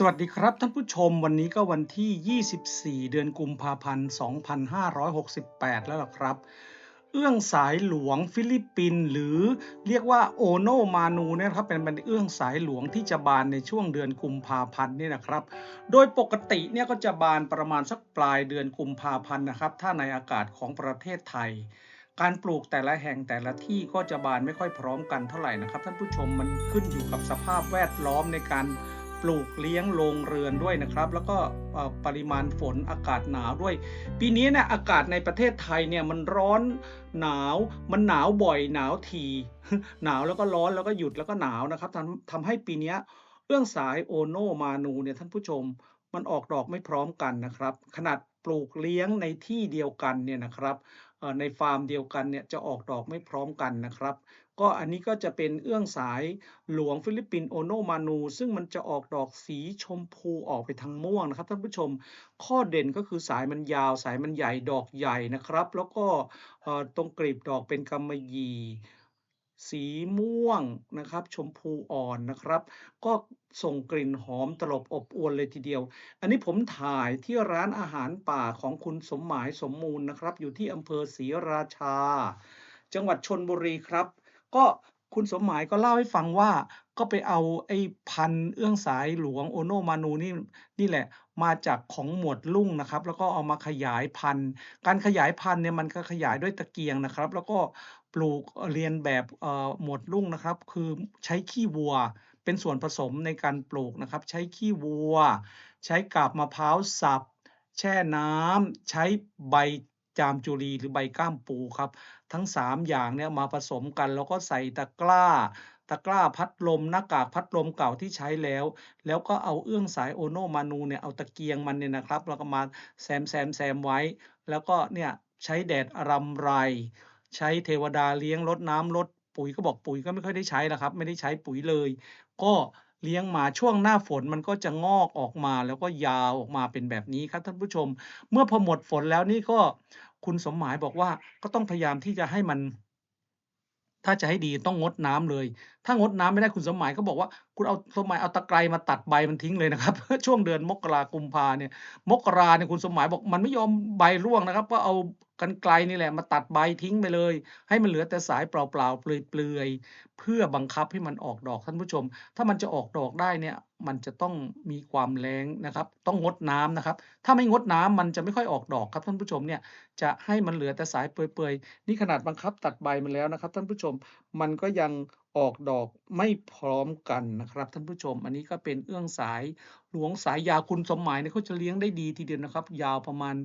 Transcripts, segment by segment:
สวัสดีครับท่านผู้ชมวันนี้ก็วันที่ 24 เดือนกุมภาพันธ์ 2568 แล้วล่ะครับ เอื้องสายหลวงฟิลิปปินหรือเรียกว่าโอโนมานูเนี่ยนะครับเป็นเป็นเอื้องสายหลวงที่จะบานในช่วงเดือนกุมภาพันธ์นี่นะครับ โดยปกติเนี่ยก็จะบานประมาณสักปลายเดือนกุมภาพันธ์นะครับ ถ้าในอากาศของประเทศไทยการปลูกแต่ละแห่งแต่ละที่ก็จะบานไม่ค่อยพร้อมกันเท่าไหร่นะครับ ท่านผู้ชมมันขึ้นอยู่กับสภาพแวดล้อมในการ ปลูกเลี้ยงโรงเรือนด้วยนะครับ แล้วก็ปริมาณฝนอากาศหนาวด้วย ปีนี้เนี่ยอากาศในประเทศไทยเนี่ยมันร้อนหนาวมันหนาวบ่อยหนาวทีหนาวแล้วก็ร้อนแล้วก็หยุดแล้วก็หนาวนะครับทำทำให้ปีนี้เอื้องสายโอโนมานูเนี่ยท่านผู้ชมมันออกดอกไม่พร้อมกันนะครับ ขนาด ลูกเลี้ยงในที่เดียวกันเนี่ยนะครับในฟาร์มเดียวกันเนี่ยจะออกดอกไม่พร้อมกันนะครับ ก็อันนี้ก็จะเป็นเอื้องสายหลวงฟิลิปปินโอโนมานู ซึ่งมันจะออกดอกสีชมพูออกไปทางม่วงนะครับท่านผู้ชมข้อเด่นก็คือสายมันยาวสายมันใหญ่ดอกใหญ่นะครับ แล้วก็ตรงกลีบดอกเป็นกำมะหยี่ สีม่วงนะครับ ชมพูอ่อนนะครับ ก็ส่งกลิ่นหอมตลบอบอวนเลยทีเดียว อันนี้ผมถ่ายที่ร้านอาหารป่าของคุณสมหมายสมมูลนะครับ อยู่ที่อำเภอศรีราชา จังหวัดชนบุรีครับ ก็คุณสมหมายก็เล่าให้ฟังว่าก็ไปเอาไอ้พันเอื้องสายหลวงโอโนมานูนี่นี่แหละมาจากของหมวดลุ่งนะครับ แล้วก็เอามาขยายพันธุ์การขยายพันธุ์เนี่ยมันก็ขยายด้วยตะเกียงนะครับ แล้วก็ปลูกเรียนแบบหมวดลุ่งนะครับ คือใช้ขี้วัวเป็นส่วนผสมในการปลูกนะครับ ใช้ขี้วัว ใช้กาบมะพร้าวสับ แช่น้ำใช้ใบจามจุรีหรือใบก้ามปูครับ ทั้ง 3 อย่างเนี่ยมาผสมกัน แล้วก็ใส่ตะกร้า ตะกร้าพัดลมหน้ากากพัดลมเก่าที่ใช้แล้ว แล้วก็เอาเอื้องสายโอโนมานูเนี่ยเอาตะเกียงมันเนี่ยนะครับแล้วก็มาแซมแซมแซมไว้ แล้วก็เนี่ยใช้แดดรำไร ใช้เทวดาเลี้ยงรดน้ำรดปุ๋ยก็บอกปุ๋ยก็ไม่ค่อยได้ใช้นะครับ ไม่ได้ใช้ปุ๋ยเลย ก็เลี้ยงมาช่วงหน้าฝนมันก็จะงอกออกมาแล้วก็ยาวออกมาเป็นแบบนี้ครับท่านผู้ชม เมื่อพอหมดฝนแล้วนี่ก็คุณสมหมายบอกว่าก็ต้องพยายามที่จะให้มัน ถ้าจะให้ดีต้องงดน้ำเลย ถ้างดน้ำไม่ได้คุณสมหมายก็บอกว่า คุณเอาสมหมายเอาตะไคร้มาตัดใบมันทิ้งเลยนะครับ ช่วงเดือนมกรากุมภาเนี่ย มกราเนี่ยคุณสมหมายบอกมันไม่ยอมใบร่วงนะครับ ก็เอากันไกลนี่แหละมาตัดใบทิ้งไปเลย ให้มันเหลือแต่สายเปล่าๆเปลือยๆเพื่อบังคับให้มันออกดอกท่านผู้ชม ถ้ามันจะออกดอกได้เนี่ย มันจะต้องมีความแล้งนะครับ ต้องงดน้ำนะครับ ถ้าไม่งดน้ำมันจะไม่ค่อยออกดอกครับท่านผู้ชมเนี่ยจะให้มันเหลือแต่สายเปื่อยๆนี่ขนาดบังคับตัดใบมันแล้วนะครับ ท่านผู้ชมมันก็ยังออกดอกไม่พร้อมกันนะครับท่านผู้ชม อันนี้ก็เป็นเอื้องสายหลวงสายยาคุณสมหมายเนี่ยเขาจะเลี้ยงได้ดีทีเดียวนะครับ ยาวประมาณ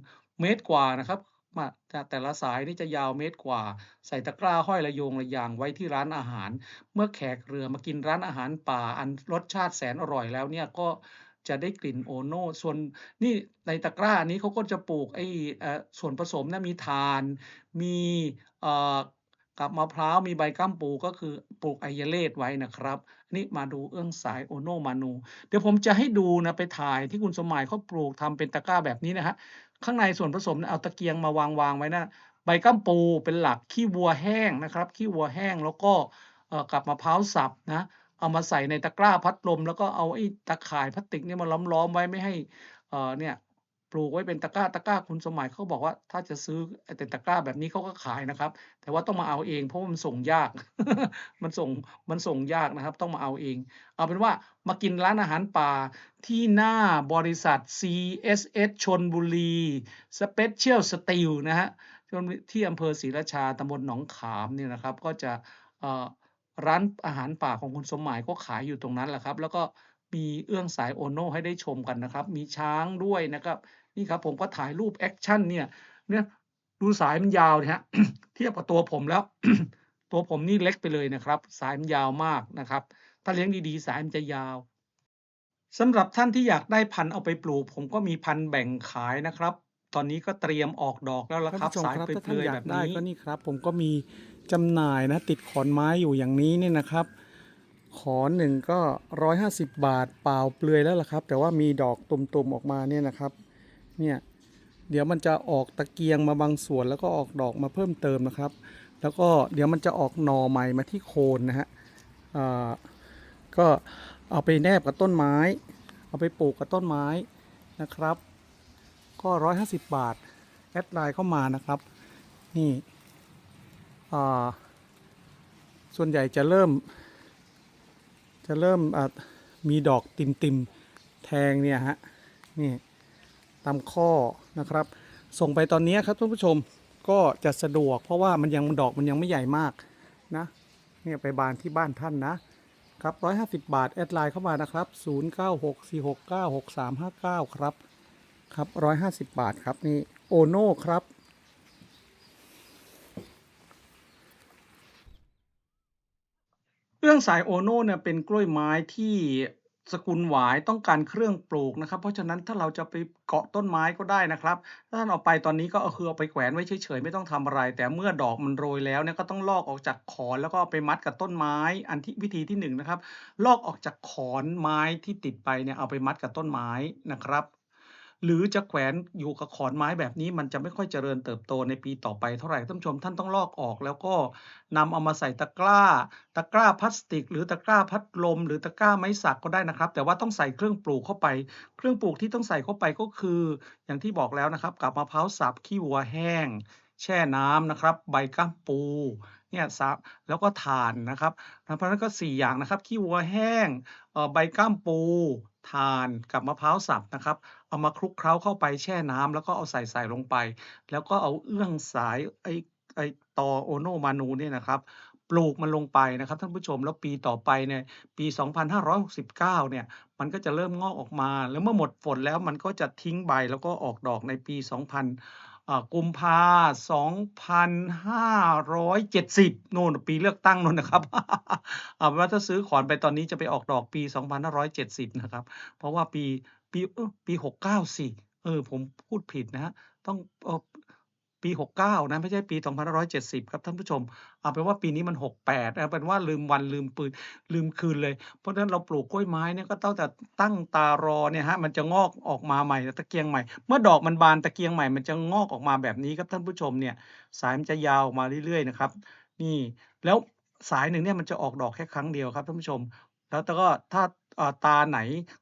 เมตรกว่านะครับ มาแต่แต่ละสายนี่จะยาวเมตรกว่า ใส่ตะกร้าห้อยระโยงระยางไว้ที่ร้านอาหาร เมื่อแขกเรือมากินร้านอาหารป่าอันรสชาติแสนอร่อยแล้วเนี่ยก็จะได้กลิ่นโอโน่ส่วนนี่ในตะกร้านี้เขาก็จะปลูกไอ้เอ่อส่วนผสมนะมีถ่าน มีกับมะพร้าวมีใบก้ามปูก็คือปลูกไอเยเลดไว้นะครับ นี่มาดูเอื้องสายโอโนมานู เดี๋ยวผมจะให้ดูนะไปถ่ายที่คุณสมหมายเขาปลูกทำเป็นตะกร้าแบบนี้นะฮะ ข้างในส่วนผสมเนี่ยเอาตะเกียงมาวางวางไว้นะใบก้มปูเป็นหลักขี้วัวแห้งนะครับขี้วัวแห้งแล้วก็เอ่อกับมะพร้าวสับนะเอามาใส่ในตะกร้าพัดลม แล้วก็เอาไอ้ตะข่ายพลาสติกนี่มาล้อมๆไว้ไม่ให้อ่อเนี่ย ปลูกไว้เป็นตะกร้าตะกร้าคุณสมหมายเขาบอกว่า ถ้าจะซื้อไอ้แต่ตะกร้าแบบนี้เขาก็ขายนะครับ แต่ว่าต้องมาเอาเอง เพราะามันส่งยาก มันส่งมันส่งยากนะครับ ต้องมาเอาเอง เอาเป็นว่ามากินร้านอาหารป่าที่หน้าบริษัท CSS ชนบุรี Special Steel นะฮะที่อำเภอศรีราชาตำบลหนองขามเนี่ยนะครับ ก็จะร้านอาหารป่าของคุณสมหมายก็ขายอยู่ตรงนั้นแหละครับ แล้วก็มีเอื้องสายโอโน่ให้ได้ชมกันนะครับ มีช้างด้วยนะครับ นี่ครับผมก็ถ่ายรูปแอคชั่นเนี่ยเนี่ยดูสายมันยาวนะฮะเทียบกับตัวผมแล้ว ตัวผมนี่เล็กไปเลยนะครับ สายมันยาวมากนะครับ ถ้าเลี้ยงดีๆ สายมันจะยาวสำหรับท่านที่อยากได้พันธุ์เอาไปปลูก ผมก็มีพันธุ์แบ่งขายนะครับ ตอนนี้ก็เตรียมออกดอกแล้วละท่านครับผู้ชมสายครับเปถ้าลืท่านอยอๆยาแบกบได้นี้ก็นี่ครับ ผมก็มีจำหน่ายนะ ติดขอนไม้อยู่อย่างนี้เนี่ยนะครับ ขอนหนึ่งก็ร้อยห้าสิบบาทเปล่าเปลือยแล้วล่ะครับ แต่ว่ามีดอกตุ่มๆออกมาเนี่ยนะครับ เนี่ยเดี๋ยวมันจะออกตะเกียงมาบางส่วนแล้วก็ออกดอกมาเพิ่มเติมนะครับ แล้วก็เดี๋ยวมันจะออกหน่อใหม่มาที่โคนนะฮะก็เอาไปแนบกับต้นไม้ เอาไปปลูกกับต้นไม้นะครับ ก็ 150 บาท แอดไลน์เข้ามานะครับ นี่ส่วนใหญ่จะเริ่ม จะเริ่มมีดอกติมติมแทงเนี่ยฮะนี่ ตามข้อนะครับ ส่งไปตอนนี้ครับท่านผู้ชมก็จะสะดวก เพราะว่ามันยังดอกมันยังไม่ใหญ่มากนะเนี่ยไปบานที่บ้านท่านนะครับ150บาท แอดไลน์เข้ามานะครับ0964696359ครับครับ150บาทครับนี่โอโน่ครับเอื้องสายโอโน่เนี่ยเป็นกล้วยไม้ที่ สกุลหวายต้องการเครื่องปลูกนะครับ เพราะฉะนั้นถ้าเราจะไปเกาะต้นไม้ก็ได้นะครับ ถ้าท่านเอาไปตอนนี้ก็เอาคือเอาไปแขวนไว้เฉยๆไม่ต้องทำอะไร แต่เมื่อดอกมันโรยแล้วเนี่ยก็ต้องลอกออกจากขอนแล้วก็เอาไปมัดกับต้นไม้ อันที่วิธีที่หนึ่งนะครับ ลอกออกจากขอนไม้ที่ติดไปเนี่ยเอาไปมัดกับต้นไม้นะครับ หรือจะแขวนอยู่กับขอนไม้แบบนี้ มันจะไม่ค่อยเจริญเติบโตในปีต่อไปเท่าไหร่ท่านชมท่านต้องลอกออก แล้วก็นำเอามาใส่ตะกร้า ตะกร้าพลาสติก หรือตะกร้าพัดลม หรือตะกร้าไม้สักก็ได้นะครับ แต่ว่าต้องใส่เครื่องปลูกเข้าไป เครื่องปลูกที่ต้องใส่เข้าไปก็คือ อย่างที่บอกแล้วนะครับกับมะพร้าวสับขี้วัวแห้ง แช่น้ำนะครับ ใบก้ามปู เนี่ยสับแล้วก็ถ่านนะครับเพราะฉะนั้นก็สี่อย่างนะครับ ขี้วัวแห้งใบก้ามปูถ่านกับมะพร้าวสับนะครับ เอามาคลุกเคล้าเข้าไปแช่น้ำแล้วก็เอาใส่ใส่ลงไป แล้วก็เอาเอื้องสายไอ้ไอ้ตอโอโนมานูเนี่ยนะครับปลูกมันลงไปนะครับท่านผู้ชมแล้วปีต่อไปเนี่ยปี 2569 เนี่ยมันก็จะเริ่มงอกออกมา แล้วเมื่อหมดฝนแล้วมันก็จะทิ้งใบแล้วก็ออกดอกในปี 2000 อ่ากุมภา2570โน่นปีเลือกตั้งโน่นนะครับเอาว่าถ้าซื้อขอนไปตอนนี้จะไปออกดอกปี2570นะครับ เพราะว่าปีปีเออปี69สิเออผมพูดผิดนะฮะต้องเปี 69 นะ ไม่ใช่ปี 2570 ครับท่านผู้ชม เอาเป็นว่าปีนี้มัน 68เอาเป็นว่าลืมวันลืมปืนลืมคืนเลย เพราะฉะนั้นเราปลูกกล้วยไม้เนี่ยก็ต้องแต่ตั้งตารอเนี่ยฮะมันจะงอกออกมาใหม่ตะเกียงใหม่ เมื่อดอกมันบานตะเกียงใหม่มันจะงอกออกมาแบบนี้ครับท่านผู้ชมเนี่ยสายมันจะยาวออกมาเรื่อยๆนะครับนี่แล้วสายหนึ่งเนี่ยมันจะออกดอกแค่ครั้งเดียวครับท่านผู้ชม แล้วแต่ก็ถ้า ตาไหน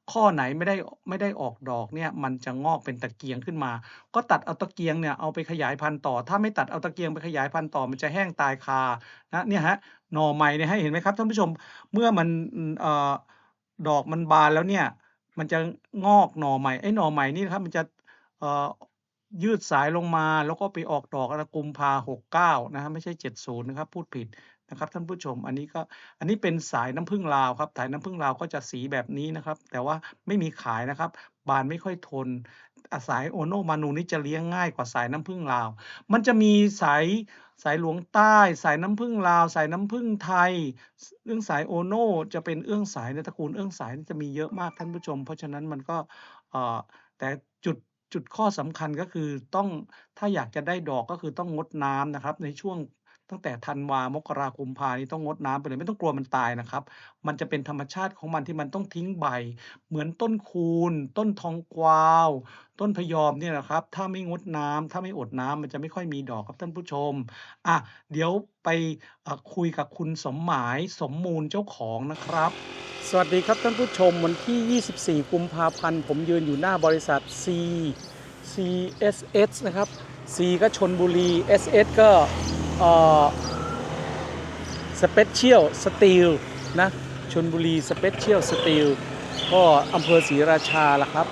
ข้อไหนไม่ได้ไม่ได้ออกดอกเนี่ยมันจะงอกเป็นตะเกียงขึ้นมา ก็ตัดเอาตะเกียงเนี่ยเอาไปขยายพันธุ์ต่อ ถ้าไม่ตัดเอาตะเกียงไปขยายพันธุ์ต่อมันจะแห้งตายคานะเนี่ยฮะหน่อใหม่เนี่ยให้เห็นไหมครับท่านผู้ชมเมื่อมันออดอกมันบานแล้วเนี่ยมันจะงอกหน่อใหม่ไอ้หน่อใหม่นี่นะครับมันจะยืดสายลงมาแล้วก็ไปออกดอกอะไรกุมภาหกเก้านะฮะไม่ใช่เจ็ดศูนย์นะครับพูดผิด นะครับท่านผู้ชม อันนี้ก็อันนี้เป็นสายน้ำผึ้งลาวครับสายน้ำผึ้งลาวก็จะสีแบบนี้นะครับ แต่ว่าไม่มีขายนะครับ บานไม่ค่อยทน สายโอโนมานูนี่จะเลี้ยงง่ายกว่าสายน้ำผึ้งลาว มันจะมีสายสายหลวงใต้ สายน้ำผึ้งลาว สายน้ำผึ้งไทยเอื้องสายโอโนจะเป็นเอื้องสายในตระกูลเอื้องสายนี่จะมีเยอะมากท่านผู้ชม เพราะฉะนั้นมันก็แต่จุดจุดข้อสำคัญก็คือต้องถ้าอยากจะได้ดอกก็คือต้องงดน้ำนะครับ ในช่วง ตั้งแต่ธันวามกรากุมภานี่ต้องงดน้ำไปเลยไม่ต้องกลัวมันตายนะครับ มันจะเป็นธรรมชาติของมันที่มันต้องทิ้งใบ เหมือนต้นคูนต้นทองกวาว ต้นพยอมเนี่ยนะครับ ถ้าไม่งดน้ำถ้าไม่อดน้ำมันจะไม่ค่อยมีดอกครับท่านผู้ชมอะเดี๋ยวไปอ่อคุยกับคุณสมหมายสมมูลเจ้าของนะครับ สวัสดีครับท่านผู้ชมวันที่ 24 กุมภาพันธ์ ผมยืนอยู่หน้าบริษัท C CSS นะครับ C ก็ชนบุรี SS ก็ สเอ่อ Special Steel นะชนบุรี Special Steel ก็อำเภอศรีราชาละครับ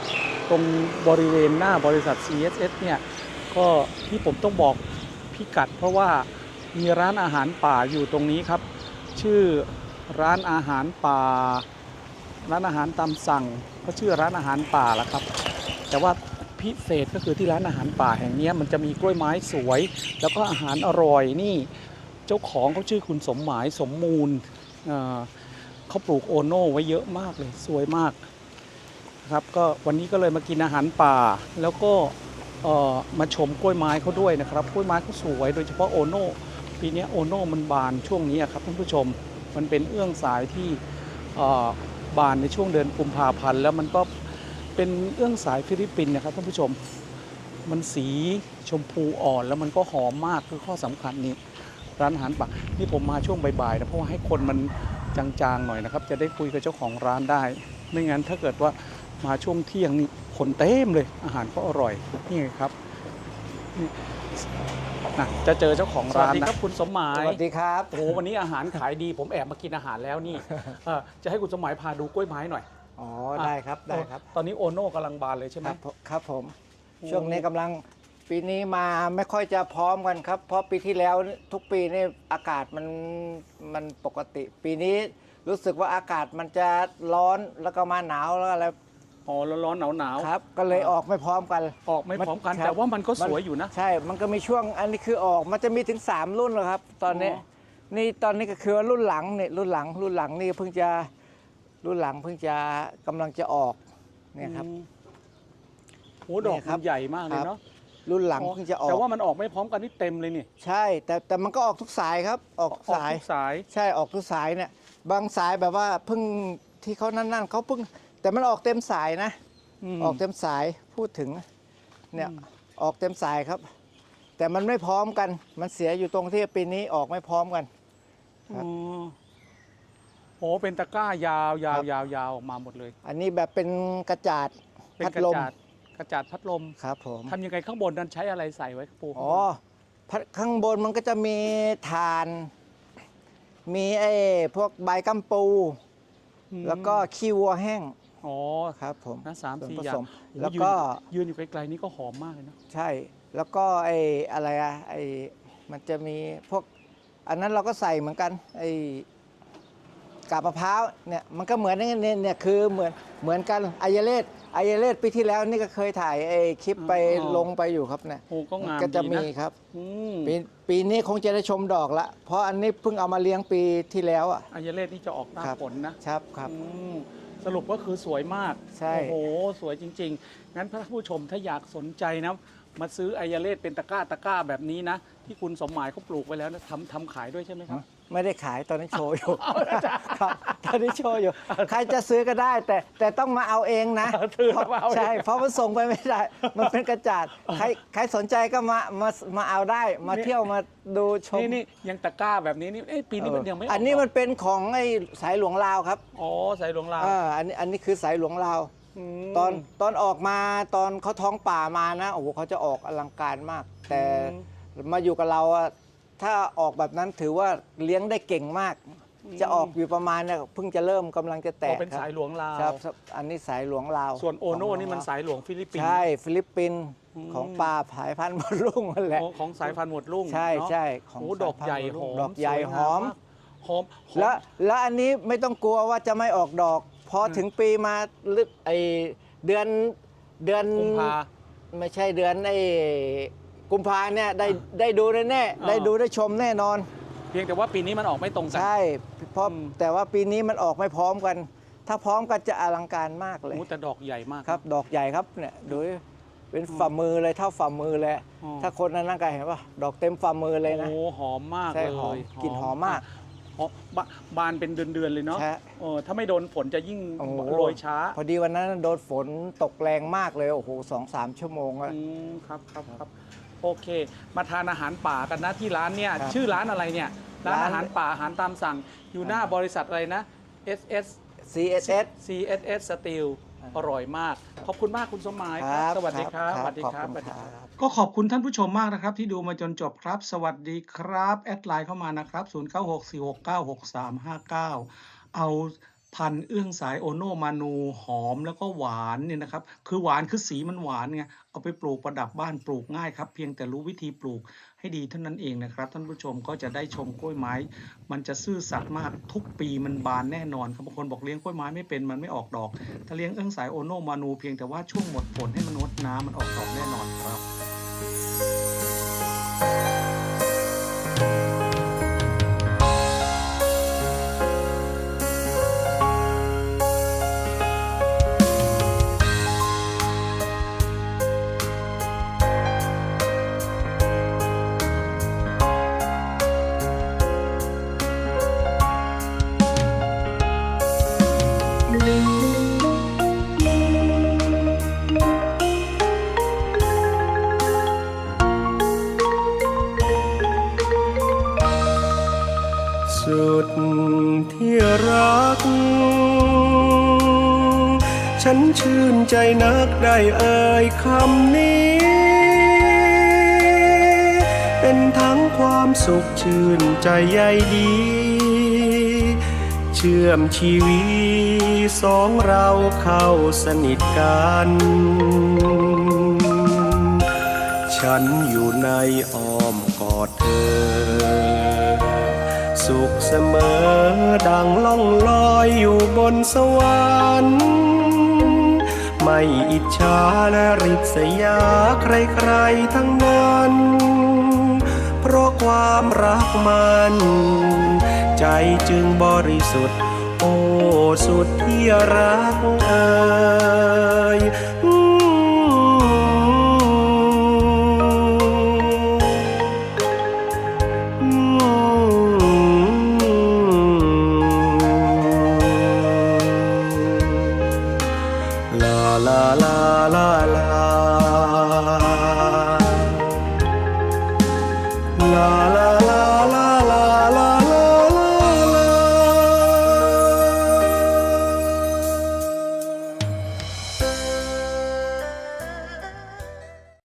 ตรงบริเวณหน้าบริษัท CSS เนี่ย ก็ที่ผมต้องบอกพิกัดเพราะว่ามีร้านอาหารป่าอยู่ตรงนี้ครับ ชื่อร้านอาหารป่า ร้านอาหารตามสั่งก็ชื่อร้านอาหารป่าละครับ แต่ว่า พิเศษก็คือที่ร้านอาหารป่าแห่งนี้มันจะมีกล้วยไม้สวย แล้วก็อาหารอร่อยนี่ เจ้าของเขาชื่อคุณสมหมายสมมูลเเขาปลูกโอโน่ไว้เยอะมากเลยสวยมากครับก็วันนี้ก็เลยมากินอาหารป่า แล้วก็มาชมกล้วยไม้เขาด้วยนะครับกล้วยไม้เขาสวยโดยเฉพาะโอโน่ปีนี้โอโน่มันบานช่วงนี้ครับท่านผู้ชมมันเป็นเอื้องสายที่บานในช่วงเดือนกุมภาพันธ์แล้วมันก็ เป็นเอื้องสายฟิลิปปินส์นะครับท่านผู้ชม มันสีชมพูอ่อนแล้วมันก็หอมมากคือข้อสำคัญนี่ร้านอาหารป่านี่ผมมาช่วงบ่ายๆนะเพราะว่าให้คนมันจางๆหน่อยนะครับ จะได้คุยกับเจ้าของร้านได้ ไม่งั้นถ้าเกิดว่ามาช่วงเที่ยงนี่คนเต็มเลย อาหารก็อร่อยนี่ไงครับนี่นะจะเจอเจ้าของร้านนะครับคุณสมหมายสวัสดีครับโอ้โหวันนี้อาหารขายดีผมแอบมากินอาหารแล้วนี่เอ่อจะให้คุณสมหมายพาดูกล้วยไม้หน่อย อ๋อได้ครับได้ครับ ตอนนี้โอโน่กำลังบานเลยใช่ไหคมรับผมครับผมโอ้ช่วงนี้กำลังปีนี้มาไม่ค่อยจะพร้อมกันครับ เพราะปีที่แล้วทุกปีนี่อากาศมันมันปกติ ปีนี้รู้สึกว่าอากาศมันจะร้อนแล้วก็มาหนาวแล้วอะไรอ๋อร้อนๆหนาวครับ ก็เลยออกไม่พร้อมกันๆออกไม่พร้อมกันครับแต่ว่ามันก็สวยอยู่นะ ใช่ มันก็มีช่วงอันนี้คือออกมันจะมีถึง 3 รุ่นแล้วครับ ตอนนี้อ๋อนี่ตอนนี้ก็คือว่ารุ่นหลังเนี่ยรุ่นหลังรุ่นหลังนี่เพิ่งจะ รุ่นหลังเพิ่งจะกำลังจะออกเนี่ยครับ อืมโอ้ดอกเนี่ยครัมับนใหญ่มากเลยครับ เนาะรุ่นหลังเพิ่งจะออกแต่ว่ามันออกไม่พร้อมกันนี่เต็มเลยนี่ใช่ แต่แต่มันก็ออกทุกสายครับออกทุกออกสายทุกสาย ใช่ออกทุกสายเนี่ยบางสายแบบว่าเพิ่งที่เขานั่นๆเขาเพิ่ง แต่มันออกเต็มสายนะมออกเต็มสายพูดถึงเนี่ยออกเต็มสายครับ แต่มันไม่พร้อมกัน มันเสียอยู่ตรงที่ปีนี้ออกไม่พร้อมกัน ครับ อ๋อ โอ้เป็นตะกร้ายาวยาครัวบยาวยาวออกมาหมดเลย อันนี้แบบเป็นกระจาดเป็นพัดกระลมจาดกระจาดพัดลมครับผมทำยังไงข้างบนนั้นใช้อะไรใส่ไว้ปูอ๋อพัดข้างบนมันก็จะมีฐาน มีไอ้พวกใบกัมปู มแล้วก็ขี้วัวแห้งอ๋อครับผมนะสามส่วนสี่ผอย่าสงม โอ้แล้วยืนก็ยืนอยู่ไกลๆนี่ก็หอมมากเลยนะใช่ แล้วก็ไอ้อะไรอะไอ้มันจะมีพวก อันนั้นเราก็ใส่เหมือนกันไอ้ กาบมะพร้าวเนี่ยมันก็เหมือนเนี่ยเนี่ยเนี่ยคือเหมือนเหมือนกันอายเลศอายเลศปีที่แล้วนี่ก็เคยถ่ายไอ้คลิปไปลงไปอยู่ครับเนี่ยโอ้ก็งามก็จะดีมีนะครับอืมปีปีนี้คงจะได้ชมดอกละ เพราะอันนี้เพิ่งเอามาเลี้ยงปีที่แล้วอะ อายเลศนี่จะออกหน้าครับ ฝนนะครับครับ อืมสรุปก็คือสวยมากใช่ โอ้โห สวยจริง ๆ งั้นท่านผู้ชมถ้าอยากสนใจนะ มาซื้อไอยาเลศเป็นตะกร้าตะกร้าแบบนี้นะ ที่คุณสมหมายเขาปลูกไว้แล้วนะทำทำขายด้วยใช่ไหมครับ ไม่ได้ขายตอนนี้โชว์อยู่ครับตอนนี้โชว์อยู่ ใครจะซื้อก็ได้ แต่แต่ต้องมาเอาเองนะถือมาเอาเอง ใช่ เพราะมันส่งไปไม่ได้ มันเป็นกระจาดใครใครสนใจก็มามามาเอาได้ มาเที่ยวมาดูชมนี่นี่ยังตะกร้าแบบนี้นี่เอ้ยปีนี้มันยังไม่กอันนี้มันเป็นของไอ้สายหลวงลาวครับอ๋อใส่หลวงลาวอ่าอันนี้อันนี้คือสายหลวงลาว ม ตอนตอนออกมาตอนเขาท้องป่ามานะโอ้โหเขาจะออกอลังการมาก แต่มาอยู่กับเราอะ ถ้าออกแบบนั้นถือว่าเลี้ยงได้เก่งมาก จะออกอยู่ประมาณเนี่ยเพิ่งจะเริ่มกำลังจะแตอ๋กอเป็นครับสายหลวงลาว ครับครับ อันนี้สายหลวงลาวส่วนโอโน่ของนี่มันสายหลวงฟิลิปปินส์ ใช่ฟิลิปปินส์อืม ของปลาผายพันธุ์มดลุ่งนั่นแหละ โอ้ของสายพันธุ์หมวดลุ่งใช่เนอะใช่ของโอ้ดอกใหญ่หอมดอกใหญ่สวยหงาอมากหอมหอม แล้วแล้วอันนี้ไม่ต้องกลัวว่าจะไม่ออกดอก พอถึงปีมาลึกไอเดือนเดือนกุมภา ไม่ใช่เดือนไอ้ กุมภาเนี่ยได้ได้ดูแน่แน่ๆอ่าได้ดูได้ชมแน่นอน เพียงแต่ว่าปีนี้มันออกไม่ตรงกันใช่เพราะอืมแต่ว่าปีนี้มันออกไม่พร้อมกัน ถ้าพร้อมกันจะอลังการมากเลย โอ้แต่ดอกใหญ่มาก ครับ ดอกใหญ่ครับเนี่ยดูเป็นฝ่ามือเลยเท่าฝ่ามือเลยอ๋อ ถ้าคนนั้นนั่งก็เห็นว่าดอกเต็มฝ่ามือเลยนะ โอ้หอมมากใช่เลยหอมกลิ่นหอมมากหอมบะบานเป็นเดือนๆเลยเนาะใช่ เออถ้าไม่โดนฝนจะยิ่งโอ้โหโรยช้าพอดีวันนั้นโดนฝนตกแรงมากเลยโอ้โหสองสามชั่วโมงอะ อืมครับครับครับ โอเค มาทานอาหารป่ากันนะที่ร้านเนี่ยครับชื่อร้านอะไรเนี่ยร้านร้าน อาหารป่าอาหารตามสั่ง อยู่หน้าบริษัทอะไรนะ SS CSS CSS Steel อร่อยมาก ขอบคุณมากคุณสมหมายครับ สวัสดีครับสวัสดีขอบครับคุณสวัสดีคครัรับบก็ขอบคุณท่านผู้ชมมากนะครับ ที่ดูมาจนจบครับ สวัสดีครับ แอดไลน์เข้ามานะครับ 0964696359 เอา พันธุ์เอื้องสายโอโนมานูหอมแล้วก็หวานเนี่ยนะครับ คือหวานคือสีมันหวานไงเอาไปปลูกประดับบ้านปลูกง่ายครับ เพียงแต่รู้วิธีปลูกให้ดีเท่านั้นเองนะครับ ท่านผู้ชมก็จะได้ชมกล้วยไม้ มันจะซื่อสัตย์มากทุกปีมันบานแน่นอนครับบางคนบอกเลี้ยงกล้วยไม้ไม่เป็นมันไม่ออกดอก ถ้าเลี้ยงเอื้องสายโอโนมานูเพียงแต่ว่าช่วงหมดฝนให้มันงดน้ำมันออกดอกแน่นอนครับ ใจนักได้เอ่ยคำนี้ เป็นทั้งความสุขชื่นใจใยดี เชื่อมชีวิตสองเราเข้าสนิทกัน ฉันอยู่ในอ้อมกอดเธอสุขเสมอดังล่องลอยอยู่บนสวรรค์ ไม่อิจฉาและริษยาใครๆทั้งนั้น เพราะความรักมัน ใจจึงบริสุทธิ์ โอ้สุดที่รักเอ่ย